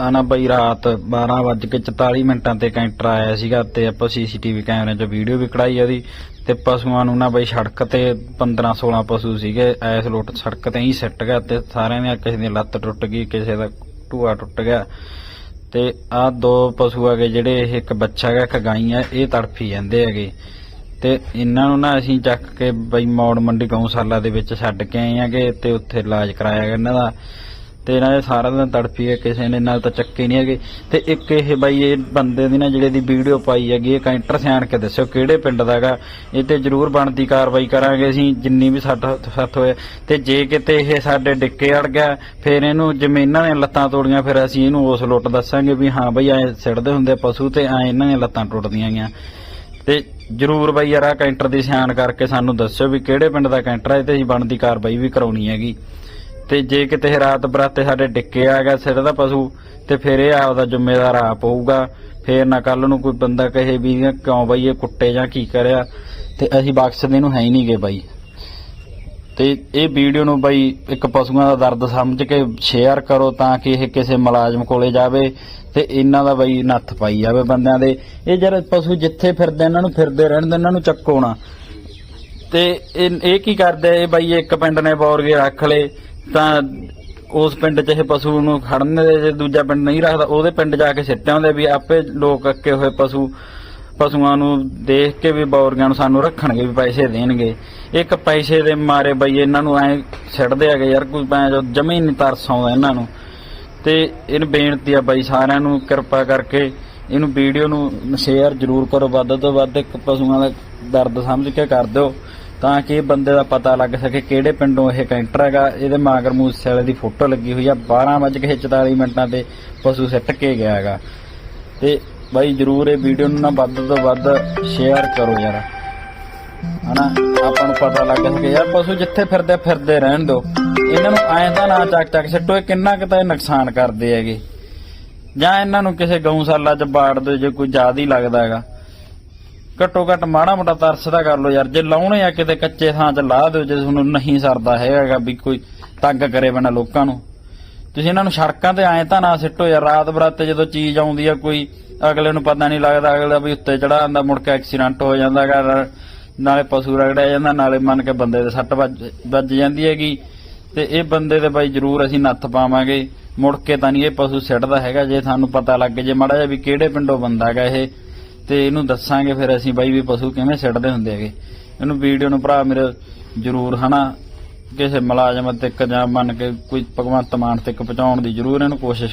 ਆਨਾ ਬਈ ਰਾਤ 12:44 ਮਿੰਟਾਂ ਤੇ ਕੈਂਟਰ ਆਇਆ ਸੀਗਾ ਤੇ ਆਪਾਂ ਸੀਸੀਟੀਵੀ ਕੈਮਰੇ 'ਚ ਵੀਡੀਓ ਵੀ ਕਢਾਈ ਉਹਦੀ ਤੇ ਪਸ਼ੂਆਂ ਨੂੰ ਨਾ ਬਈ ਸੜਕ ਤੇ 15 16 ਪਸ਼ੂ ਸੀਗੇ, ਐਸ ਲੋਟ ਸੜਕ ਤੇ ਹੀ ਸਿੱਟ ਗਿਆ ਤੇ ਸਾਰਿਆਂ ਦੀ ਕਿਸੇ ਦੀ ਲੱਤ ਟੁੱਟ ਗਈ, ਕਿਸੇ ਦਾ ਟੂਆ ਟੁੱਟ ਗਿਆ। ਤੇ ਆ ਦੋ ਪਸ਼ੂ ਹੈਗੇ ਜਿਹੜੇ ਇਹ ਇੱਕ ਬੱਚਾ ਹੈਗਾ, ਇੱਕ ਗਾਈ ਆ, ਇਹ ਤੜਫੀ ਜਾਂਦੇ ਹੈਗੇ। ਤੇ ਇਹਨਾਂ ਨੂੰ ਨਾ ਅਸੀਂ ਚੱਕ ਕੇ ਬਈ ਮੌੜ ਮੰਡੀ ਗਊਸ਼ਾਲਾ ਦੇ ਵਿੱਚ ਛੱਡ ਕੇ ਆਏ ਹੈਗੇ ਤੇ ਉੱਥੇ ਇਲਾਜ ਕਰਾਇਆ ਗਿਆ ਇਹਨਾਂ ਦਾ। ਤੇ ਇਹਨਾਂ ਦੇ ਸਾਰਾ ਦਿਨ ਤੜਫੀ ਹੈ, ਕਿਸੇ ਨੇ ਨਾਲ ਤਾਂ ਚੱਕੇ ਨਹੀਂ ਹੈਗੇ। ਤੇ ਇੱਕ ਇਹ ਬਾਈ, ਇਹ ਬੰਦੇ ਦੀ ਨਾ ਜਿਹੜੇ ਦੀ ਵੀਡੀਓ ਪਾਈ ਹੈਗੀ ਇਹ ਕੈਂਟਰ ਸਿਆਣ ਕੇ ਦੱਸਿਓ ਕਿਹੜੇ ਪਿੰਡ ਦਾ ਹੈਗਾ। ਇਹ ਤੇ ਜ਼ਰੂਰ ਬਣਦੀ ਕਾਰਵਾਈ ਕਰਾਂਗੇ ਅਸੀਂ, ਜਿੰਨੀ ਵੀ ਸਾਡਾ ਸੱਤ ਹੋਏ ਤੇ ਜੇ ਕਿਤੇ ਇਹ ਸਾਡੇ ਡਿੱਕੇ ਅੜ ਗਿਆ, ਫਿਰ ਇਹਨੂੰ ਜ਼ਮੀਨਾਂ ਦੀਆਂ ਲੱਤਾਂ ਤੋੜੀਆਂ, ਫਿਰ ਅਸੀਂ ਇਹਨੂੰ ਉਸ ਲੁੱਟ ਦੱਸਾਂਗੇ ਵੀ ਹਾਂ ਬਈ, ਐ ਸਿੜਦੇ ਹੁੰਦੇ ਪਸ਼ੂ ਤੇ ਐ ਇਹਨਾਂ ਦੀਆਂ ਲੱਤਾਂ ਟੁੱਟਦੀਆਂ ਗਈਆਂ। ਤੇ ਜਰੂਰ ਬਈ, ਯਾਰ ਆਹ ਕੈਂਟਰ ਦੀ ਸਿਆਣ ਕਰਕੇ ਸਾਨੂੰ ਦੱਸਿਓ ਵੀ ਕਿਹੜੇ ਪਿੰਡ ਦਾ ਕੈਂਟਰ ਹੈ ਤੇ ਅਸੀਂ ਬਣਦੀ ਕਾਰਵਾਈ ਵੀ ਕਰਾਉਣੀ ਹੈਗੀ। ਤੇ ਜੇ ਕਿਤੇ ਰਾਤ ਬਰਾਤੇ ਸਾਡੇ ਡਿੱਕੇ ਆ ਗਿਆ ਸਿਰ ਦਾ ਪਸ਼ੂ, ਤੇ ਫਿਰ ਇਹ ਆਪਦਾ ਜ਼ਿੰਮੇਦਾਰ ਆਪ ਹੋਊਗਾ ਫੇਰ ਨਾ ਕੱਲ ਨੂੰ ਕੋਈ ਬੰਦਾ ਕਹੇ ਵੀ ਕਿਉਂ ਬਈ ਇਹ ਕੁੱਟੇ ਜਾਂ ਕੀ ਕਰਿਆ, ਤੇ ਅਸੀਂ ਬਖਸ਼ਦੇ ਨੂੰ ਹੈ ਹੀ ਨਹੀਂਗੇ ਬਾਈ। ਤੇ ਇਹ ਵੀਡੀਓ ਨੂੰ ਬਈ ਇੱਕ ਪਸ਼ੂਆਂ ਦਾ ਦਰਦ ਸਮਝ ਕੇ ਸ਼ੇਅਰ ਕਰੋ ਤਾਂ ਕਿ ਇਹ ਕਿਸੇ ਮੁਲਾਜ਼ਮ ਕੋਲੇ ਜਾਵੇ ਤੇ ਇਹਨਾਂ ਦਾ ਬਈ ਨੱਥ ਪਾਈ ਜਾਵੇ ਬੰਦਿਆਂ ਦੇ। ਇਹ ਜਦ ਪਸ਼ੂ ਜਿੱਥੇ ਫਿਰਦੇ ਇਹਨਾਂ ਨੂੰ ਫਿਰਦੇ ਰਹਿਣ ਦੇ ਇਹਨਾਂ ਨੂੰ ਚੱਕੋ ਨਾ। ਤੇ ਇਹ ਕੀ ਕਰਦੇ ਇਹ ਬਈ ਇੱਕ ਪਿੰਡ ਨੇ ਬੌਰਗੇ ਰੱਖ ਲਏ। ਤਾਂ ਉਸ ਪਿੰਡ 'ਚ ਇਹ ਪਸ਼ੂ ਨੂੰ ਖੜਨ ਦੇ ਜੇ ਦੂਜਾ ਪਿੰਡ ਨਹੀਂ ਰੱਖਦਾ, ਉਹਦੇ ਪਿੰਡ ਜਾ ਕੇ ਸਿੱਟੇ ਹੁੰਦੇ ਵੀ ਆਪੇ ਲੋਕ ਅੱਕੇ ਹੋਏ ਪਸ਼ੂ, ਪਸ਼ੂਆਂ ਨੂੰ ਦੇਖ ਕੇ ਵੀ ਬੌਰਗਿਆਂ ਨੂੰ ਸਾਨੂੰ ਰੱਖਣਗੇ ਵੀ ਪੈਸੇ ਦੇਣਗੇ। ਇੱਕ ਪੈਸੇ ਦੇ ਮਾਰੇ ਬਈ ਇਹਨਾਂ ਨੂੰ ਐ ਸਿੱਟਦੇ ਹੈਗੇ ਯਾਰ, ਕੋਈ ਭੈਣ ਜੋ ਜਮੀ ਨਹੀਂ ਤਰਸ ਆਉਂਦਾ ਇਹਨਾਂ ਨੂੰ। ਤੇ ਇਹਨੂੰ ਬੇਨਤੀ ਆ ਬਾਈ ਸਾਰਿਆਂ ਨੂੰ ਕਿਰਪਾ ਕਰਕੇ ਇਹਨੂੰ ਵੀਡੀਓ ਨੂੰ ਸ਼ੇਅਰ ਜ਼ਰੂਰ ਕਰੋ, ਵੱਧ ਤੋਂ ਵੱਧ ਇੱਕ ਪਸ਼ੂਆਂ ਦਾ ਦਰਦ ਸਮਝ ਕੇ ਕਰ ਦਿਓ। ਤਾਂ ਕਿ ਬੰਦੇ ਦਾ ਪਤਾ ਲੱਗ ਸਕੇ ਕਿਹੜੇ ਪਿੰਡੋਂ ਇਹ ਕੈਂਟਰ ਹੈਗਾ। ਇਹਦੇ ਮਾਗਰ ਮੂਸੇਵਾਲੇ ਦੀ ਫੋਟੋ ਲੱਗੀ ਹੋਈ ਆ। 12:44 ਮਿੰਟਾਂ ਤੇ ਪਸ਼ੂ ਸਿੱਟ ਕੇ ਗਿਆ ਹੈਗਾ। ਤੇ ਬਾਈ, ਜਰੂਰ ਇਹ ਵੀਡੀਓ ਨੂੰ ਨਾ ਵੱਧ ਤੋਂ ਵੱਧ ਸ਼ੇਅਰ ਕਰੋ ਯਾਰ। ਹਨਾ? ਆਪਾਂ ਨੂੰ ਪਤਾ ਲੱਗ ਸਕੇ ਯਾਰ, ਪਸ਼ੂ ਜਿੱਥੇ ਫਿਰਦੇ ਫਿਰਦੇ ਰਹਿਣ ਦਿਓ। ਇਹਨਾਂ ਨੂੰ ਐਂ ਤਾਂ ਨਾ ਚੱਕ ਚੱਕ ਸਿੱਟੋ, ਇਹ ਕਿੰਨਾ ਕੁ ਤਾਂ ਇਹ ਨੁਕਸਾਨ ਕਰਦੇ ਹੈਗੇ। ਜਾਂ ਇਹਨਾਂ ਨੂੰ ਕਿਸੇ ਗਊਸ਼ਾਲਾ 'ਚ ਬਾੜ ਦਿਓ, ਜੇ ਕੋਈ ਜ਼ਿਆਦਾ ਹੀ ਲੱਗਦਾ ਹੈਗਾ। ਘੱਟੋ ਘੱਟ ਮਾੜਾ ਮੋਟਾ ਤਰਸ ਤਾਂ ਕਰ ਲਓ ਯਾਰ, ਜੇ ਲਾਉਣੇ ਆ ਕਿਤੇ ਕੱਚੇ ਥਾਂ 'ਚ ਲਾ ਦਿਓ, ਜੇ ਤੁਹਾਨੂੰ ਨਹੀਂ ਸਰਦਾ ਹੈਗਾ ਵੀ ਕੋਈ ਤੰਗ ਕਰੇ ਬਿਨਾ ਲੋਕਾਂ ਨੂੰ। ਤੁਸੀਂ ਇਹਨਾਂ ਨੂੰ ਸੜਕਾਂ ਤੇ ਐਂ ਤਾਂ ਨਾ ਸਿੱਟੋ ਯਾਰ, ਰਾਤ ਬਰਾਤੇ ਜਦੋਂ ਚੀਜ਼ ਆਉਂਦੀ ਆ ਕੋਈ, ਅਗਲੇ ਨੂੰ ਪਤਾ ਨਹੀਂ ਲੱਗਦਾ, ਅਗਲਾ ਵੀ ਉੱਤੇ ਚੜਾ ਜਾਂਦਾ ਮੁੜ ਕੇ ਐਕਸੀਡੈਂਟ ਹੋ ਜਾਂਦਾ ਗਾ ਨਾਲੇ ਪਸ਼ੂ ਰਗੜਿਆ ਜਾਂਦਾ, ਨਾਲੇ ਮੰਨ ਕੇ ਬੰਦੇ ਦੇ ਸੱਟ ਵੱਜ ਵੱਜ ਜਾਂਦੀ ਹੈਗੀ। ਤੇ ਇਹ ਬੰਦੇ ਤੇ ਬਾਈ ਜ਼ਰੂਰ ਅਸੀਂ ਨੱਥ ਪਾਵਾਂਗੇ। ਮੁੜ ਕੇ ਤਾਂ ਨਹੀਂ ਇਹ ਪਸ਼ੂ ਸਿੱਟਦਾ ਹੈਗਾ, ਜੇ ਤੁਹਾਨੂੰ ਪਤਾ ਲੱਗ ਜੇ ਮਾੜਾ ਜਿਹਾ ਵੀ ਕਿਹੜੇ ਪਿੰਡੋਂ ਬੰਦਾ ਹੈਗਾ ਇਹ। ਤੇ ਇਹਨੂੰ ਦੱਸਾਂਗੇ ਫਿਰ ਅਸੀਂ ਬਾਈ ਵੀ ਪਸ਼ੂ ਕਿਵੇਂ ਸਿੱਟਦੇ ਹੁੰਦੇ ਹੈਗੇ। ਇਹਨੂੰ ਵੀਡੀਓ ਨੂੰ ਭਰਾ ਮੇਰੇ ਜ਼ਰੂਰ ਹਨਾ, ਕਿਸੇ ਮੁਲਾਜ਼ਮ ਤੱਕ ਜਾਂ ਮੰਨ ਕੇ ਕੋਈ ਭਗਵੰਤ ਮਾਨ ਤੱਕ ਪਹੁੰਚਾਉਣ ਦੀ ਜ਼ਰੂਰ ਇਹਨੂੰ ਕੋਸ਼ਿਸ਼